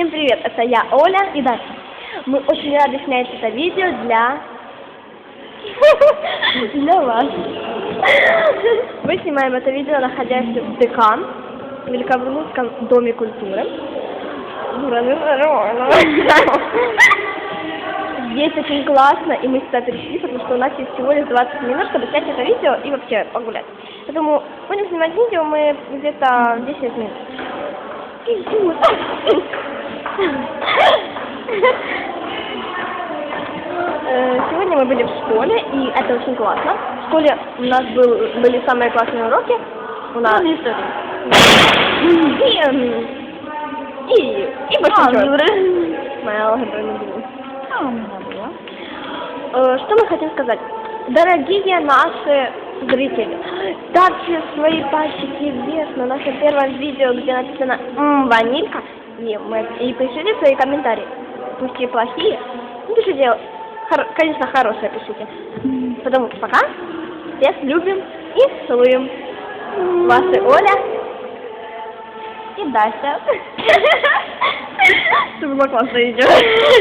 Всем привет, это я, Оля и Даша. Мы очень рады снять это видео для... для вас. Мы снимаем это видео, находясь в ДК, в Великобрунском доме культуры. Здесь очень классно, и мы сюда пришли, потому что у нас есть всего лишь 20 минут, чтобы снять это видео и вообще погулять. Поэтому будем снимать видео мы где-то 10 минут. Сегодня мы были в школе, и это очень классно. В школе у нас был, были самые классные уроки. У нас... И, эм, и, и больше ничего. Моя алгебра не была. А, у меня. Э, Что мы хотим сказать? Дорогие наши зрители, ставьте свои пальчики вверх на нашем первом видео, где написано «М, «Ванилька», и, мы, и пишите свои комментарии. Пусть и плохие, ну, пишите, хор- конечно, хорошие пишите. Потому что пока всех любим и целуем. Ваши Оля и Дася. Это было классное видео.